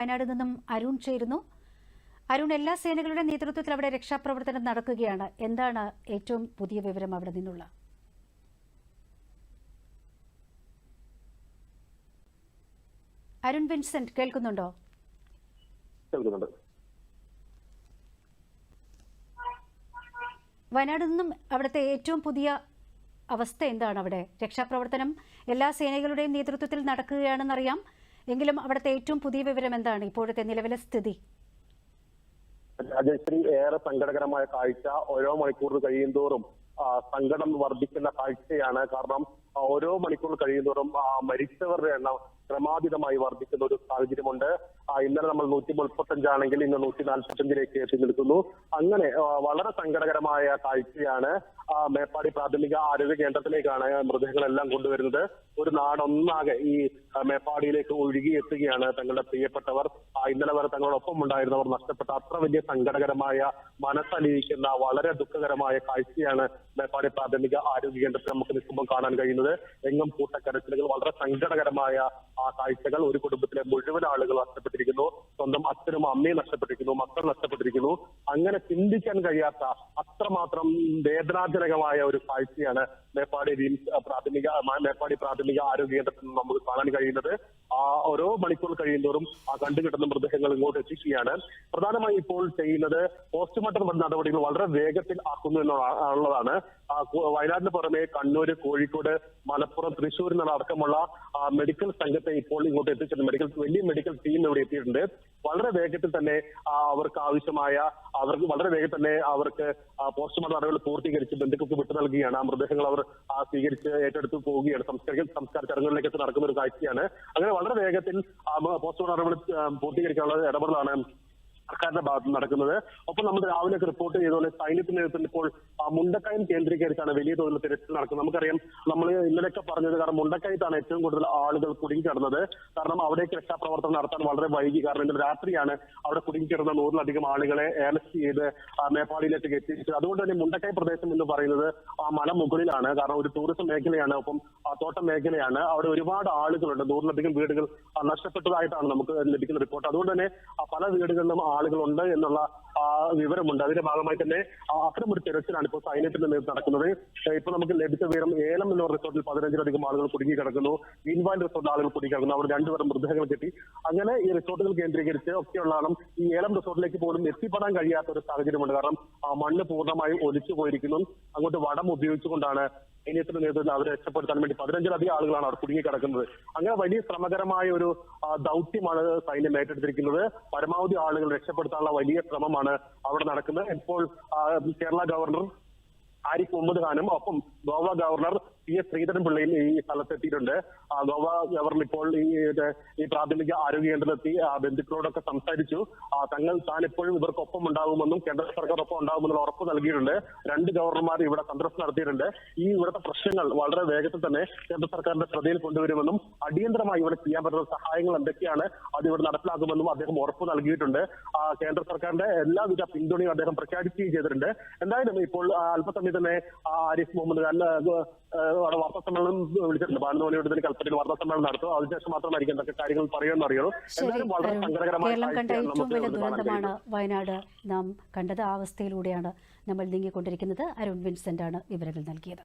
വയനാട് നിന്നും അരുൺ ചേരുന്നു. അരുൺ എല്ലാ സേനകളുടെ നേതൃത്വത്തിൽ അവിടെ രക്ഷാപ്രവർത്തനം നടക്കുകയാണ്. എന്താണ് ഏറ്റവും പുതിയ വിവരം അവിടെ നിന്നുള്ള? അരുൺ വിൻസെന്റ് കേൾക്കുന്നുണ്ടോ? കേൾക്കുന്നുണ്ട്. വയനാട് നിന്നും അവിടുത്തെ ഏറ്റവും പുതിയ അവസ്ഥ എന്താണ് അവിടെ? രക്ഷാപ്രവർത്തനം എല്ലാ സേനകളുടെയും നേതൃത്വത്തിൽ നടക്കുകയാണെന്നറിയാം. എങ്കിലും അവിടുത്തെ ഏറ്റവും പുതിയ വിവരം എന്താണ്? ഇപ്പോഴത്തെ നിലവിലെ സ്ഥിതി. രാജശ്രീ ഏറെ സങ്കടകരമായ കാഴ്ച. ഓരോ മണിക്കൂർ കഴിയുന്തോറും തോറും സങ്കടം വർദ്ധിക്കുന്ന കാഴ്ചയാണ്. കാരണം ഓരോ മണിക്കൂർ കഴിയുന്തോറും തോറും മരിച്ചവരുടെ എണ്ണം ക്രമാതീതമായി വർദ്ധിക്കുന്ന ഒരു സാഹചര്യമുണ്ട്. ഇന്നലെ നമ്മൾ നൂറ്റി മുപ്പത്തഞ്ചാണെങ്കിൽ ഇന്ന് നൂറ്റി നാൽപ്പത്തഞ്ചിലേക്ക് എത്തി നിൽക്കുന്നു. അങ്ങനെ വളരെ സങ്കടകരമായ കാഴ്ചയാണ് മേപ്പാടി പ്രാഥമിക ആരോഗ്യ കേന്ദ്രത്തിലേക്കാണ് മൃതദേഹങ്ങളെല്ലാം കൊണ്ടുവരുന്നത്. ഒരു നാടൊന്നാകെ ഈ മേപ്പാടിയിലേക്ക് ഒഴുകി എത്തുകയാണ് തങ്ങളുടെ പ്രിയപ്പെട്ടവർ. ഇന്നലെ വരെ തങ്ങളോടൊപ്പം ഉണ്ടായിരുന്നവർ നഷ്ടപ്പെട്ട അത്ര വലിയ സങ്കടകരമായ മനസ്സലിയിക്കുന്ന വളരെ ദുഃഖകരമായ കാഴ്ചയാണ് മേപ്പാടി പ്രാഥമിക ആരോഗ്യ കേന്ദ്രത്തിൽ നമുക്ക് നിൽക്കുമ്പോൾ കാണാൻ കഴിയുന്നത്. എങ്ങും കൂട്ടക്കരച്ചിലുകൾ വളരെ സങ്കടകരമായ ആ കാഴ്ചകൾ ഒരു കുടുംബത്തിലെ മുഴുവൻ ആളുകൾ നഷ്ടപ്പെട്ടിരിക്കുന്നു. സ്വന്തം അച്ഛനും അമ്മയും നഷ്ടപ്പെട്ടിരിക്കുന്നു. മക്കൾ നഷ്ടപ്പെട്ടിരിക്കുന്നു. അങ്ങനെ ചിന്തിക്കാൻ കഴിയാത്ത അത്രമാത്രം വേദനാജനകമായ ഒരു കാഴ്ചയാണ് മേപ്പാടി പ്രാഥമിക മേപ്പാടി പ്രാഥമിക ആരോഗ്യ കേന്ദ്രത്തിൽ നമുക്ക് കാണാൻ കഴിയുന്നത്. ആ ഓരോ മണിക്കൂർ കഴിയുന്തോറും ആ കണ്ടുകിട്ടുന്ന മൃതദേഹങ്ങൾ ഇങ്ങോട്ട് എത്തിക്കുകയാണ്. പ്രധാനമായി ഇപ്പോൾ ചെയ്യുന്നത് പോസ്റ്റ്മോർട്ടം നടപടികൾ വളരെ വേഗത്തിൽ ആക്കുന്നു എന്നുള്ളതാണ് വയനാടിന് പുറമെ കണ്ണൂര് കോഴിക്കോട് മലപ്പുറം തൃശ്ശൂർ അടക്കമുള്ള ആ, മെഡിക്കൽ സംഘത്തെ ഇപ്പോൾ ഇങ്ങോട്ട് എത്തിച്ചിട്ടുണ്ട്. മെഡിക്കൽ വലിയ മെഡിക്കൽ ടീം ഇവിടെ എത്തിയിട്ടുണ്ട്. വളരെ വേഗത്തിൽ തന്നെ അവർക്ക് ആവശ്യമായ അവർക്ക് വളരെ വേഗം തന്നെ അവർക്ക് പോസ്റ്റ്മോർട്ടം നടപടികൾ പൂർത്തീകരിച്ച് ബന്ധുക്കൾക്ക് വിട്ടു നൽകുകയാണ്. ആ മൃതദേഹങ്ങൾ അവർ സ്വീകരിച്ച് ഏറ്റെടുത്ത് പോവുകയാണ്. സംസ്കാര സംസ്കാര ചടങ്ങുകളിലേക്ക് നടക്കുന്ന ഒരു കാഴ്ചയാണ്. അങ്ങനെ വളരെ വേഗത്തിൽ പോസ്റ്റ്മോർട്ടം നടപടി പൂർത്തീകരിക്കാനുള്ള ഇടപെടലാണ് സർക്കാരിന്റെ ഭാഗത്ത് നടക്കുന്നത്. ഒപ്പം നമ്മൾ രാവിലെ റിപ്പോർട്ട് പോലെ സൈന്യത്തിന്റെ നേതൃത്വത്തിൽ ഇപ്പോൾ മുണ്ടക്കയം കേന്ദ്രീകരിച്ചാണ് വലിയ തോതിൽ തിരച്ചിൽ നടക്കുന്നത്. നമുക്കറിയാം നമ്മൾ ഇന്നലെയൊക്കെ പറഞ്ഞത് കാരണം മുണ്ടക്കയത്താണ് ഏറ്റവും കൂടുതൽ ആളുകൾ കുടുങ്ങിക്കിടന്നത്. കാരണം അവിടേക്ക് രക്ഷാപ്രവർത്തനം നടത്താൻ വളരെ വൈകി. കാരണം ഇന്നലെ രാത്രിയാണ് അവിടെ കുടുങ്ങിക്കിടന്ന നൂറിലധികം ആളുകളെ അറസ്റ്റ് ചെയ്ത് നേപ്പാളിയിലേക്ക് എത്തിച്ചത്. അതുകൊണ്ട് തന്നെ മുണ്ടക്കൈ പ്രദേശം എന്ന് പറയുന്നത് ആ മല മുകളിലാണ്. കാരണം ഒരു ടൂറിസം മേഖലയാണ്. ഒപ്പം തോട്ടം മേഖലയാണ്. അവിടെ ഒരുപാട് ആളുകളുണ്ട്. നൂറിലധികം വീടുകൾ നഷ്ടപ്പെട്ടതായിട്ടാണ് നമുക്ക് ലഭിക്കുന്ന റിപ്പോർട്ട് അതുകൊണ്ട് തന്നെ പല വീടുകളിലും ആളുകളുണ്ട് എന്നുള്ള വിവരമുണ്ട്. അതിന്റെ ഭാഗമായി തന്നെ അത്തരമൊരു തെരച്ചിലാണ് ഇപ്പോൾ സൈന്യത്തിന്റെ നേതൃത്വം നടക്കുന്നത്. ഇപ്പൊ നമുക്ക് ലഭിച്ച വിവരം ഏലം എന്ന റിസോർട്ടിൽ പതിനഞ്ചിലധികം ആളുകൾ കുടുങ്ങി കിടക്കുന്നു. മീൻവാൽ റിസോർട്ടിൽ ആളുകൾ കുടുങ്ങി കിടക്കുന്നു. അവിടെ രണ്ടുപേരും മൃതദേഹങ്ങൾ കിട്ടി. അങ്ങനെ ഈ റിസോർട്ടുകൾ കേന്ദ്രീകരിച്ച് ഒക്കെയുള്ളതാണ് ഈ ഏലം റിസോർട്ടിലേക്ക് പോലും എത്തിപ്പെടാൻ കഴിയാത്ത ഒരു സാഹചര്യമുണ്ട്. കാരണം മണ്ണ് പൂർണമായും ഒലിച്ചു പോയിരിക്കുന്നു. അങ്ങോട്ട് വടം ഉപയോഗിച്ചുകൊണ്ടാണ് സൈന്യത്തിന്റെ നേതൃത്വത്തിൽ അവരെ രക്ഷപ്പെടുത്താൻ വേണ്ടി പതിനഞ്ചിലധികം ആളുകളാണ് അവിടെ കുടുങ്ങി കിടക്കുന്നത് അങ്ങനെ വലിയ ശ്രമകരമായ ഒരു ദൗത്യമാണ് സൈന്യം ഏറ്റെടുത്തിരിക്കുന്നത്. പരമാവധി ആളുകൾ രക്ഷപ്പെടുത്താനുള്ള വലിയ ശ്രമമാണ് അവിടെ നടക്കുന്നത്. ഇപ്പോൾ കേരള ഗവർണർ ആരിഫ് മുഹമ്മദ് ഖാനും ഒപ്പം ഗോവ ഗവർണർ പി എസ് ശ്രീധരൻപിള്ളയും ഈ സ്ഥലത്തെത്തിയിട്ടുണ്ട് ഗോവ ഗവർണർ ഇപ്പോൾ ഈ പ്രാഥമിക ആരോഗ്യ കേന്ദ്രത്തിലെത്തി ബന്ധുക്കളോടൊക്കെ സംസാരിച്ചു. തങ്ങൾ താൻ എപ്പോഴും ഇവർക്കൊപ്പം ഉണ്ടാകുമെന്നും കേന്ദ്ര സർക്കാർ ഒപ്പം ഉണ്ടാകുമെന്നുള്ള ഉറപ്പ് നൽകിയിട്ടുണ്ട്. രണ്ട് ഗവർണർമാർ ഇവിടെ സന്ദർശനം നടത്തിയിട്ടുണ്ട്. ഈ ഇവിടുത്തെ പ്രശ്നങ്ങൾ വളരെ വേഗത്തിൽ തന്നെ കേന്ദ്ര സർക്കാരിന്റെ ശ്രദ്ധയിൽ കൊണ്ടുവരുമെന്നും അടിയന്തരമായി ഇവിടെ ചെയ്യാൻ പറ്റുന്ന സഹായങ്ങൾ എന്തൊക്കെയാണ് അത് ഇവിടെ നടപ്പിലാക്കുമെന്നും അദ്ദേഹം ഉറപ്പ് നൽകിയിട്ടുണ്ട്. കേന്ദ്ര സർക്കാരിന്റെ എല്ലാവിധ പിന്തുണയും അദ്ദേഹം പ്രഖ്യാപിക്കുകയും ചെയ്തിട്ടുണ്ട്. എന്തായാലും ഇപ്പോൾ അല്പസമയം തന്നെ ആരിഫ് മുഹമ്മദ് ആ, അവിടെ വാർത്താ സമ്മേളനം വിളിച്ചിട്ടുണ്ട്. പതിനൊന്ന് മണിയോട് കൽപ്പറ്റയിൽ വാർത്താ സമ്മേളനം നടത്തും. അതിനുശേഷം മാത്രമായിരിക്കും എന്തൊക്കെ കാര്യങ്ങൾ പറയുമെന്ന് അറിയുള്ളൂ. വളരെ അരുൺ സങ്കടകരമായ കേരളം കണ്ട ഏറ്റവും വലിയ ദുരന്തമാണ് വയനാട്. നാം കണ്ടത് ആ അവസ്ഥയിലൂടെയാണ് നമ്മൾ നീങ്ങിക്കൊണ്ടിരിക്കുന്നത്. അരുൺ വിൻസെന്റ് ആണ് വിവരങ്ങൾ നൽകിയത്.